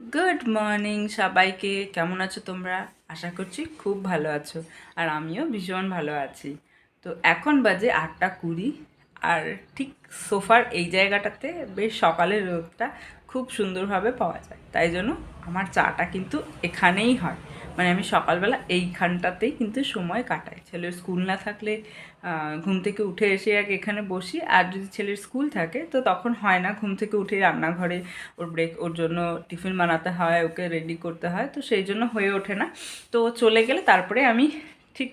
Good morning সবাইকে। কেমন আছো তোমরা? আশা করছি খুব ভালো আছো। আর আমিও ভীষণ ভালো আছি। তো এখন বাজে আটটা কুড়ি আর ঠিক সোফার এই জায়গাটাতে বেশ সকালের রোদটা খুব সুন্দরভাবে পাওয়া যায়। তাই জন্য আমার চাটা কিন্তু এখানেই হয়। মানে আমি সকালবেলা এইখানটাতেই কিন্তু সময় কাটাই। ছেলের স্কুল না থাকলে ঘুম থেকে উঠে এসে এক এখানে বসি, আর যদি ছেলের স্কুল থাকে, তো তখন হয় না ঘুম থেকে উঠে রান্নাঘরে ওর ব্রেক ওর জন্য টিফিন বানাতে হয়, ওকে রেডি করতে হয়, তো সেই জন্য হয়ে ওঠে না। তো চলে গেলে তারপরে আমি ঠিক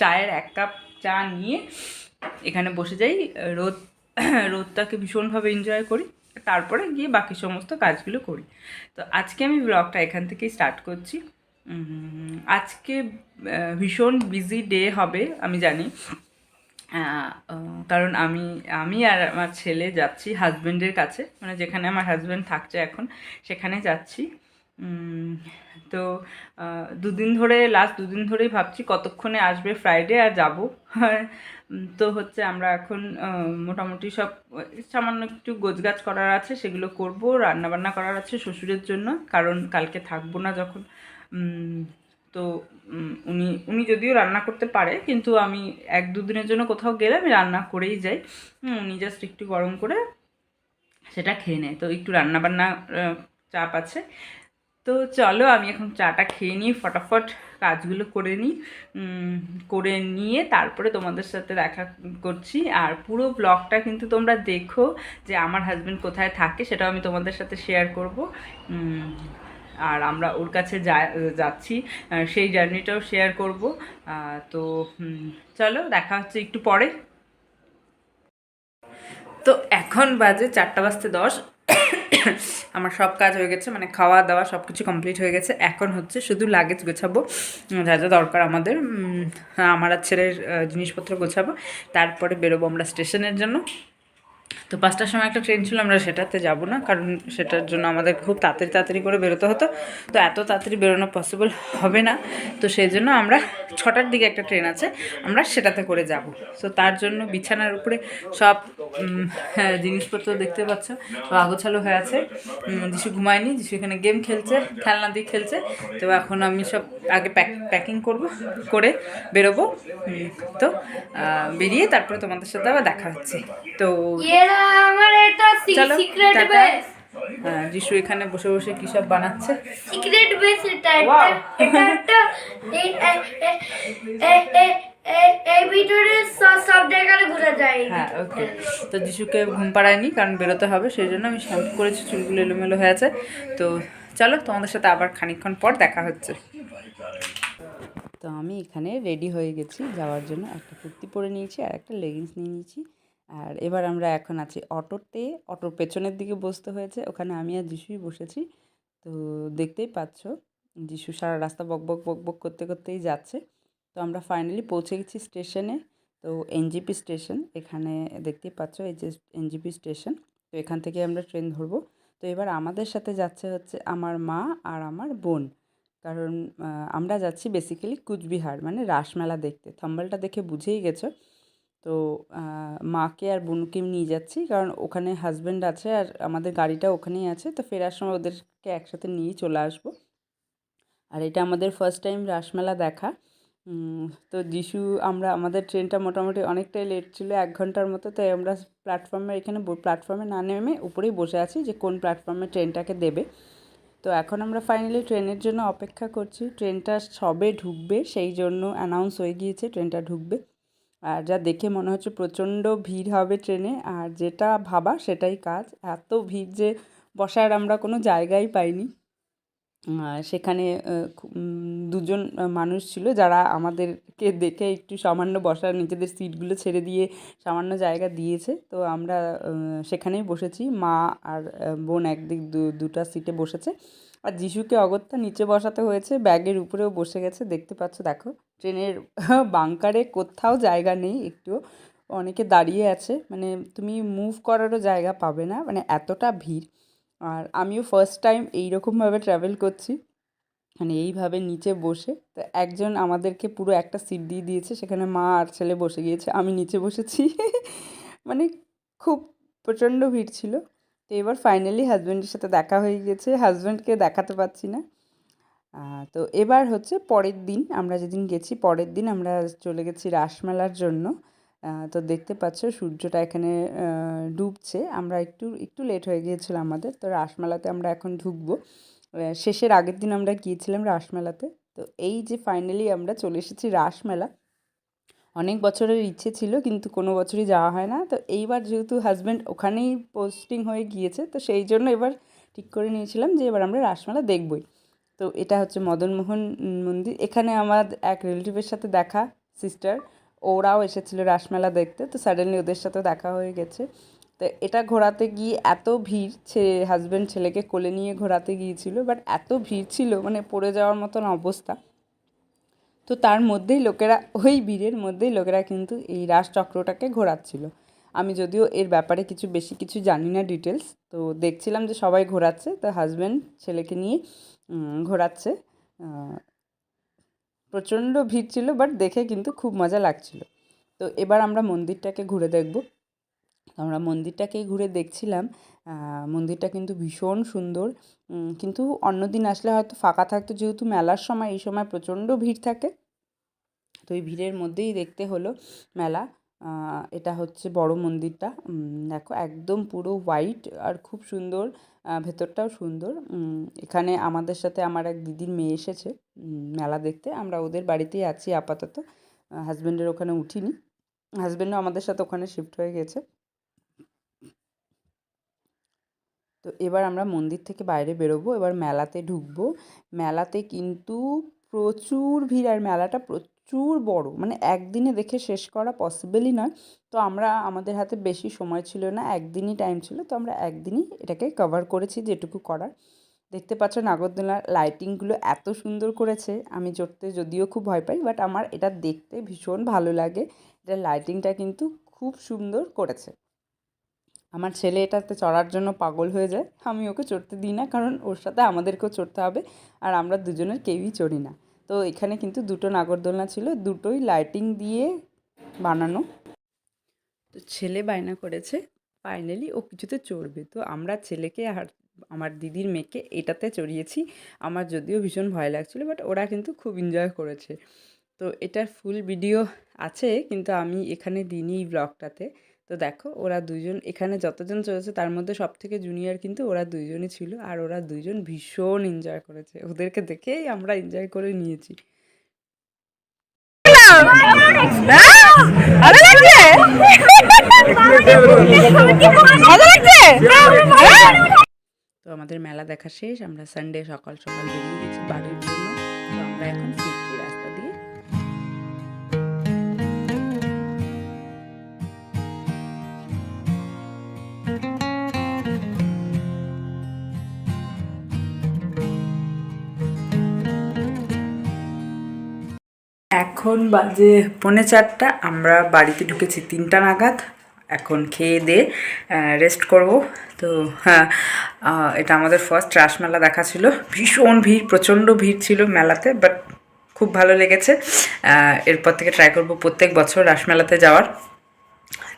চায়ের এক কাপ চা নিয়ে এখানে বসে যাই, রোদ, রোদটাকে ভীষণভাবে এনজয় করি, তারপরে গিয়ে বাকি সমস্ত কাজগুলো করি। তো আজকে আমি ব্লগটা এখান থেকেই স্টার্ট করছি। আজকে ভীষণ বিজি ডে হবে, আমি জানি। কারণ আমি আমি আর আমার ছেলে যাচ্ছি হাজব্যান্ডের কাছে মানে যেখানে আমার হাজব্যান্ড থাকছে এখন, সেখানে যাচ্ছি। তো দুদিন ধরে লাস্ট দুদিন ধরেই ভাবছি কতক্ষণে আসবে ফ্রাইডে আর যাব। তো হচ্ছে আমরা এখন মোটামুটি সব, সামান্য একটু গোছগাছ করার আছে, সেগুলো করব, রান্নাবান্না করার আছে শ্বশুরের জন্য, কারণ কালকে থাকব না যখন। তো উনি উনি যদিও রান্না করতে পারে, কিন্তু আমি এক দুদিনের জন্য কোথাও গেলে আমি রান্না করেই যাই। উনি জাস্ট একটু গরম করে সেটা খেয়ে নেয়। তো একটু রান্নাবান্না চাপ আছে। তো চলো, আমি এখন চাটা খেয়ে নিই, ফটাফট কাজগুলো করে নিই। করে নিয়ে তারপরে তোমাদের সাথে দেখা করছি। আর পুরো ব্লগটা কিন্তু তোমরা দেখো যে আমার হাজব্যান্ড কোথায় থাকে, সেটাও আমি তোমাদের সাথে শেয়ার করব। আর আমরা ওর কাছে যা- যাচ্ছি। সেই জার্নিটাও শেয়ার করব। তো চলো, দেখা হচ্ছে একটু পরে। তো এখন বাজে চারটা বাজতে দশ। আমার সব কাজ হয়ে গেছে মানে খাওয়া দাওয়া সব কিছু কমপ্লিট হয়ে গেছে। এখন হচ্ছে শুধু লাগেজ গোছাবো যা যা দরকার আমাদের। আমার আর ছেলের জিনিসপত্র গোছাবো। তারপরে বেরোবো আমরা স্টেশনের জন্য। তো পাঁচটার সময় একটা ট্রেন ছিল আমরা সেটাতে যাব না কারণ সেটার জন্য আমাদের খুব তাড়াতাড়ি তাড়াতাড়ি করে বেরোতে হতো। তো এত তাড়াতাড়ি বেরোনো পসিবল হবে না। তো সেই জন্য আমরা ছটার দিকে একটা ট্রেন আছে আমরা সেটাতে করে যাব। তো তার জন্য বিছানার উপরে সব হ্যাঁ, জিনিসপত্র দেখতে পাচ্ছ আগোছালো হয়ে আছে। যিশু ঘুমায়নি যিশু এখানে গেম খেলছে খেলনা দিয়ে খেলছে। তো এখন আমি সব আগে প্যাক প্যাকিং করব করে বেরোবো। তো বেরিয়ে তারপরে তোমাদের সাথে আবার দেখা হচ্ছে। তো এরা আমার এটা সিক্রেট বেস হ্যাঁ যিশু এখানে বসে বসে কী সব বানাচ্ছে? সিক্রেট বেস এটা এই ভিডিওতে সব সব জায়গায় বোঝা যায়। হ্যাঁ ওকে তো যিশুকে ঘুম পাড়ায়নি কারণ বেরোতে হবে সেই জন্য আমি শ্যাম্পু করেছি চুলগুলো এলোমেলো হয়ে আছে। তো চলো তোমাদের সাথে আবার খানিকক্ষণ পর দেখা হচ্ছে। তো আমি এখানে রেডি হয়ে গেছি যাওয়ার জন্য একটা কুর্তি পরে নিয়েছি আর একটা লেগিংস নিয়ে নিয়েছি। আর এবার আমরা এখন আছি অটোতে। অটোর পেছনের দিকে বসতে হয়েছে, ওখানে আমি আর যিশুই বসেছি। তো দেখতেই পাচ্ছ, যিশু সারা রাস্তা বক বক বক বক করতে করতেই যাচ্ছে। তো আমরা ফাইনালি পৌঁছে গেছি স্টেশনে তো এনজিপি স্টেশন এখানে দেখতেই পাচ্ছ এই যে এনজিপি স্টেশন তো এখান থেকে আমরা ট্রেন ধরবো। তো এবার আমাদের সাথে যাচ্ছে হচ্ছে আমার মা আর আমার বোন। কারণ আমরা যাচ্ছি বেসিক্যালি কুচবিহার মানে রাসমেলা দেখতে। থাম্বলটা দেখে বুঝেই গেছো। তো মাকে আর বোনকে নিয়ে যাচ্ছি। কারণ ওখানে হাজব্যান্ড আছে আর আমাদের গাড়িটা ওখানেই আছে। তো ফেরার সময় ওদেরকে একসাথে নিয়ে চলে আসব। আর এটা আমাদের ফার্স্ট টাইম রাসমেলা দেখা। তো যিশু, আমরা, আমাদের ট্রেনটা মোটামুটি অনেকটাই লেট ছিল, এক ঘণ্টার মতো। তাই আমরা প্ল্যাটফর্মে এখানে প্ল্যাটফর্মে না নেমে উপরেই বসে আছি যে কোন প্ল্যাটফর্মে ট্রেনটাকে দেবে। তো এখন আমরা ফাইনালি ট্রেনের জন্য অপেক্ষা করছি। ট্রেনটা সবে ঢুকবে, সেই জন্য অ্যানাউন্স হয়ে গিয়েছে, ট্রেনটা ঢুকবে। আর যা দেখে মনে হচ্ছে প্রচণ্ড ভিড় হবে ট্রেনে, আর যেটা ভাবা সেটাই কাজ। এত ভিড় যে বসার আমরা কোনো জায়গাই পাইনি। সেখানে দুজন মানুষ ছিল যারা আমাদেরকে দেখে একটু সামান্য বসার, নিজেদের সিটগুলো ছেড়ে দিয়ে সামান্য জায়গা দিয়েছে। তো আমরা সেখানেই বসেছি। মা আর বোন একদিক দুটা সিটে বসেছে। আর যিশুকে অগত্যা নিচে বসাতে হয়েছে, ব্যাগের উপরেও বসে গেছে। দেখতে পাচ্ছ, দেখো। ট্রেনের বাংকারে কোথাও জায়গা নেই, একটু অনেকে দাঁড়িয়ে আছে মানে তুমি মুভ করারও জায়গা পাবে না মানে এতটা ভিড়। আর আমিও ফার্স্ট টাইম এইরকমভাবে ট্রাভেল করছি মানে এইভাবে নিচে বসে। তো একজন আমাদেরকে পুরো একটা সিট দিয়ে দিয়েছে, সেখানে মা আর ছেলে বসে গিয়েছে, আমি নিচে বসেছি। মানে খুব প্রচণ্ড ভিড় ছিল। তো এবার ফাইনালি হাজব্যান্ডের সাথে দেখা হয়ে গেছে হাজব্যান্ডকে দেখাতে পারছি না। তো এবার হচ্ছে পরের দিন, আমরা যেদিন গেছি পরের দিন আমরা চলে গেছি রাসমেলার জন্য। তো দেখতে পাচ্ছ সূর্যটা এখানে ডুবছে। আমরা একটু একটু লেট হয়ে গিয়েছিল আমাদের, তো রাসমেলাতে আমরা এখন ঢুকবো। শেষের আগের দিন আমরা গিয়েছিলাম রাসমেলাতে। তো এই যে ফাইনালি আমরা চলে এসেছি রাসমেলা, অনেক বছরের ইচ্ছে ছিল কিন্তু কোনো বছরই যাওয়া হয় না। তো এইবার যেহেতু হাজব্যান্ড ওখানেই পোস্টিং হয়ে গিয়েছে, তো সেই জন্য এবার ঠিক করে নিয়েছিলাম যে এবার আমরা রাসমেলা দেখবই। তো এটা হচ্ছে মদনমোহন মন্দির। এখানে আমার এক রিলেটিভের সাথে দেখা সিস্টার ওরাও এসেছিল রাসমেলা দেখতে, তো সাডেনলি ওদের সাথে দেখা হয়ে গেছে। তো এটা ঘোরাতে গিয়ে এত ভিড়, ছে হাজব্যান্ড ছেলেকে কোলে নিয়ে ঘোরাতে গিয়েছিল বাট এত ভিড় ছিল মানে পড়ে যাওয়ার মতন অবস্থা। তো তার মধ্যেই লোকেরা, ওই ভিড়ের মধ্যেই লোকেরা কিন্তু এই রাসচক্রটাকে ঘোরাচ্ছিল। আমি যদিও এর ব্যাপারে কিছু, বেশি কিছু জানি না ডিটেলস তো দেখছিলাম যে সবাই ঘোরাচ্ছে, তো হাজব্যান্ড ছেলেকে নিয়ে ঘোরাচ্ছে। প্রচণ্ড ভিড় ছিল বাট দেখে কিন্তু খুব মজা লাগছিল। তো এবার আমরা মন্দিরটাকে ঘুরে দেখব। আমরা মন্দিরটাকেই ঘুরে দেখছিলাম। মন্দিরটা কিন্তু ভীষণ সুন্দর। কিন্তু অন্য দিন আসলে হয়তো ফাঁকা থাকতো, যেহেতু মেলার সময়, এই সময় প্রচণ্ড ভিড় থাকে। তো এই ভিড়ের মধ্যেই দেখতে হলো মেলা। এটা হচ্ছে বড় মন্দিরটা। দেখো একদম পুরো হোয়াইট আর খুব সুন্দর ভেতরটাও সুন্দর। এখানে আমাদের সাথে আমার এক দিদির মেয়ে এসেছে মেলা দেখতে। আমরা ওদের বাড়িতেই আছি আপাতত। হাজব্যান্ডের ওখানে উঠিনি। হাজব্যান্ডও আমাদের সাথে ওখানে শিফট হয়ে গেছে। তো এবার আমরা মন্দির থেকে বাইরে বেরোবো, এবার মেলাতে ঢুকবো। মেলাতে কিন্তু প্রচুর ভিড়, আর মেলাটা প্রচুর বড় মানে একদিনে দেখে শেষ করা পসিবলই নয়। তো আমরা, আমাদের হাতে বেশি সময় ছিল না, একদিনই টাইম ছিল, তো আমরা একদিনই এটাকে কভার করেছি যেটুকু করার। দেখতে পাচ্ছ নাগরদোলার লাইটিংগুলো এত সুন্দর করেছে, আমি চড়তে যদিও খুব ভয় পাই বাট আমার এটা দেখতে ভীষণ ভালো লাগে। এটা লাইটিংটা কিন্তু খুব সুন্দর করেছে। আমার ছেলে এটাতে চড়ার জন্য পাগল হয়ে যায়, আমি ওকে চড়তে দিই না, কারণ ওর সাথে আমাদেরকেও চড়তে হবে, আর আমরা দুজনের কেউই চড়ি না। তো এখানে কিন্তু দুটো নাগরদোলনা ছিল, দুটোই লাইটিং দিয়ে বানানো। তো ছেলে বায়না করেছে ফাইনালি ও কিছুতে চড়বে। তো আমরা ছেলেকে আর আমার দিদির মেয়েকে এটাতে চড়িয়েছি। আমার যদিও ভীষণ ভয় লাগছিল বাট ওরা কিন্তু খুব এনজয় করেছে। তো এটার ফুল ভিডিও আছে, কিন্তু আমি এখানে দিইনি এই ব্লগটাতে তো দেখো ওরা দুজন এখানে যতজন চলেছে তার মধ্যে সব থেকে জুনিয়র কিন্তু ওরা দুইজনই ছিল। আর ওরা দুইজন ভীষণ এনজয় করেছে। ওদেরকে দেখেই আমরা এনজয় করে নিয়েছি। তো আমাদের মেলা দেখা শেষ। আমরা সানডে সকাল সকাল বেরিয়ে গেছি বাড়ির জন্য। তো আমরা এখন ফিরছি। এখন বাজে পৌনে চারটা, আমরা বাড়িতে ঢুকেছি তিনটা নাগাদ। এখন খেয়ে দিয়ে রেস্ট করব। তো হ্যাঁ এটা আমাদের ফার্স্ট রাসমেলা দেখা ছিল। ভীষণ ভিড়, প্রচণ্ড ভিড় ছিল মেলাতে বাট খুব ভালো লেগেছে। এরপর থেকে ট্রাই করব প্রত্যেক বছর রাসমেলাতে যাওয়ার।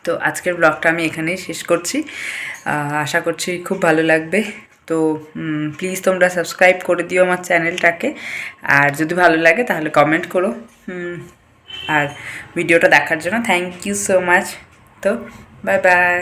তো আজকের ব্লগটা আমি এখানেই শেষ করছি। আশা করছি খুব ভালো লাগবে। তো প্লিজ তোমরা সাবস্ক্রাইব করে দিও আমার চ্যানেলটাকে আর যদি ভালো লাগে তাহলে কমেন্ট করো। আর ভিডিওটা দেখার জন্য থ্যাংক ইউ সো মাচ তো বাই বাই